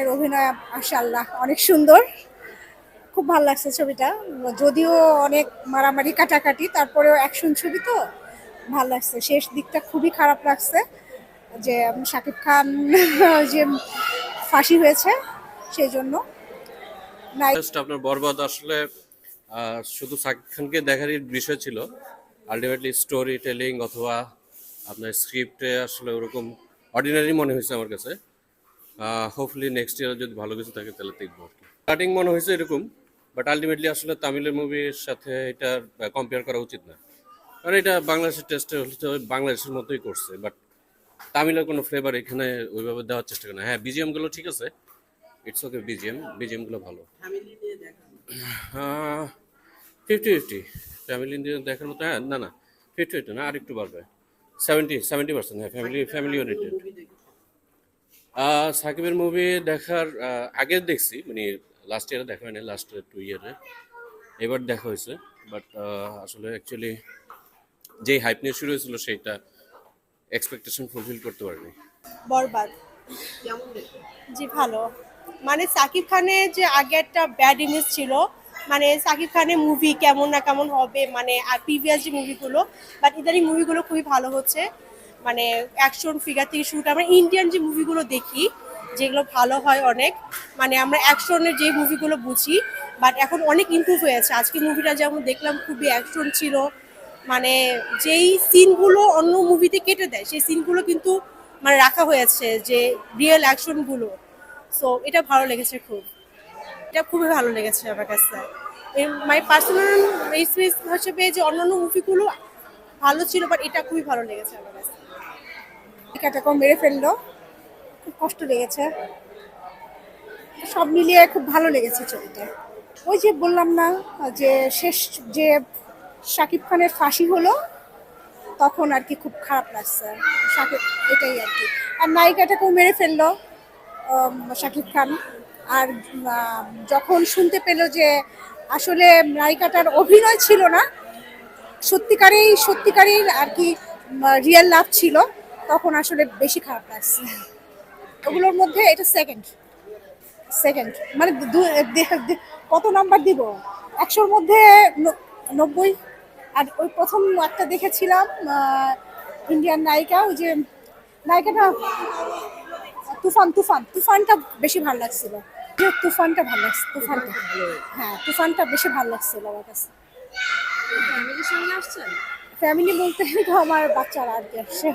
খানের অভিনয়, মাশাআল্লাহ, অনেক সুন্দর। খুব ভালো লাগছে ছবিটা। যদিও অনেক মারামারি, কাটাকাটি, তারপরেও অ্যাকশন ছবি তো, ভালো লাগছে। শেষ দিকটা খুবই খারাপ লাগছে, যে শাকিব খান, যে, ফাঁসি হয়েছে সেই জন্য আপনার বরবাদ আসলে শুধু সাকিব খানকে দেখারই বিষয় ছিল। আলটিমেটলি স্টোরি টেলিং অথবা আপনার স্ক্রিপ্টে আসলে ওরকম অর্ডিনারি মনে হয়েছে আমার কাছে। হোপফুলি নেক্সট ইয়ার যদি ভালো কিছু থাকে তাহলে দেখব আর কি। স্টার্টিং মনে হয়েছে এরকম বাট আলটিমেটলি আসলে তামিলের মুভির সাথে এটা কম্পেয়ার করা উচিত না। কারণ এটা বাংলাদেশের টেস্টে হচ্ছে বাংলাদেশের মতোই করছে বাট তামিলের কোনো ফ্লেভার এখানে ওইভাবে দেওয়ার চেষ্টা করে না। হ্যাঁ বিজিএমগুলো ঠিক আছে ইটস ওকে বিজিএম বিজিএমগুলো ভালো। ফিফটি ফিফটি ফ্যামিলি নিয়ে দেখার মতো হ্যাঁ না না ফিফটি ফিফটি না আর একটু বাড়বে। সেভেন্টি সেভেন্টি পার্সেন্ট হ্যাঁ ফ্যামিলি ফ্যামিলি ওরিয়েন্টেড সাকিবের মুভি দেখার আগে দেখছি মানে লাস্ট ইয়ারে দেখা হয়নি লাস্ট টু ইয়ারে এবার দেখা হয়েছে বাট আসলে অ্যাকচুয়ালি যেই হাইপ নিয়ে শুরু হয়েছিল সেইটা এক্সপেকটেশন ফুলফিল করতে পারিনি। বরবাদ। জি, ভালো। মানে সাকিব খানের যে আগে একটা ব্যাড ইমেজ ছিল মানে সাকিব খানের মুভি কেমন না কেমন হবে মানে আর প্রিভিয়াস যে মুভিগুলো বাট ইদানিং মুভিগুলো খুবই ভালো হচ্ছে। মানে অ্যাকশন ফিগার থেকে করে আমরা ইন্ডিয়ান যে মুভিগুলো দেখি, যেগুলো ভালো হয় অনেক মানে আমরা অ্যাকশনের যে মুভিগুলো বুঝি বাট এখন অনেক ইমপ্রুভ হয়েছে আজকে মুভিটা যেমন দেখলাম, খুবই অ্যাকশন ছিল। মানে যেই সিনগুলো অন্য মুভিতে কেটে দেয়, সেই সিনগুলো কিন্তু মানে রাখা হয়েছে যে রিয়েল অ্যাকশনগুলো সো এটা ভালো লেগেছে খুব। এটা খুবই ভালো লেগেছে আমার কাছে। মাই পার্সোনাল এক্সপিরিয়েন্স হিসেবে যে অন্যান্য মুভিগুলো ভালো ছিল বাট এটা খুবই ভালো লেগেছে আমার কাছে। কাটাকেও মেরে ফেলল। খুব কষ্ট লেগেছে। সব মিলিয়ে খুব ভালো লেগেছে ছবিটা। ওই যে বললাম না, যে শেষ যে শাকিব খানের ফাঁসি হলো, তখন আর কি খুব খারাপ লাগছে। শাকিব, এটাই আর কি। আর নায়িকাটাকেও মেরে ফেলল শাকিব খান। আর যখন শুনতে পেল যে আসলে নায়িকাটার অভিনয় ছিল না, সত্যিকারেই সত্যিকারেই আর কি রিয়েল লাভ ছিল। তখন আসলে বেশি খারাপ লাগছে। ওগুলোর মধ্যে এটা সেকেন্ড সেকেন্ড মানে কত নাম্বার দিব? একশোর মধ্যে নব্বই। আর ওই প্রথম একটা দেখেছিলাম ইন্ডিয়ান নায়িকা, ওই যে নায়িকাটা, তুফান তুফান। তুফানটা বেশি ভালো লাগছিল। তুফানটা ভালো লাগছে, তুফানটা। হ্যাঁ তুফানটা বেশি ভালো লাগছিল আমার কাছে। ফ্যামিলি বলতে তো আমার বাচ্চারা আর কি আসছে